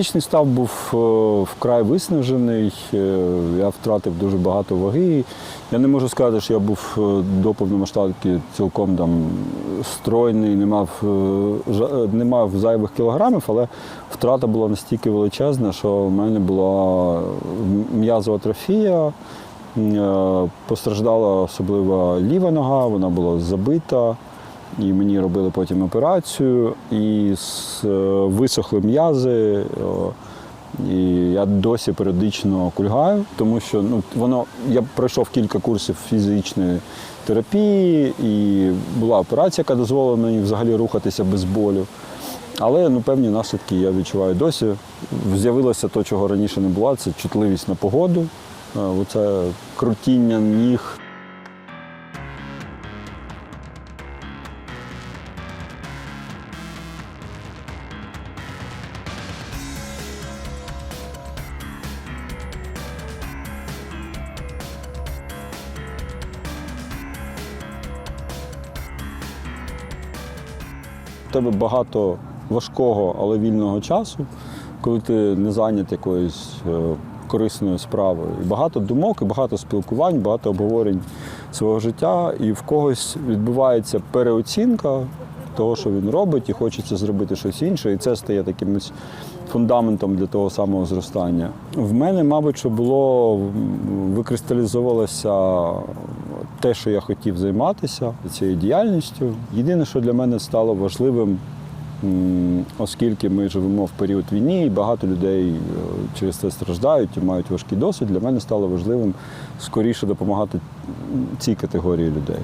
Фізичний став був е, вкрай виснажений, е, я втратив дуже багато ваги. Я не можу сказати, що я був е, до повномасштабки цілком там стройний, не мав, не мав зайвих кілограмів, але втрата була настільки величезна, що в мене була м'язова атрофія. Е, Постраждала особливо ліва нога, вона була забита. І мені робили потім операцію, і е, висохли м'язи. І я досі періодично кульгаю, тому що ну, воно, я пройшов кілька курсів фізичної терапії, і була операція, яка дозволила мені взагалі рухатися без болю. Але ну, певні наслідки я відчуваю досі. З'явилося те, чого раніше не було, це чутливість на погоду, е, оце крутіння ніг. У тебе багато важкого, але вільного часу, коли ти не зайнят якоюсь е, корисною справою. І багато думок, і багато спілкувань, багато обговорень свого життя, і в когось відбувається переоцінка того, що він робить, і хочеться зробити щось інше, і це стає таким ось фундаментом для того самого зростання. В мене, мабуть, що було м, викристалізовувалося те, що я хотів займатися цією діяльністю. Єдине, що для мене стало важливим, оскільки ми живемо в період війни, і багато людей е, через це страждають і мають важкий досвід, для мене стало важливим скоріше допомагати цій категорії людей.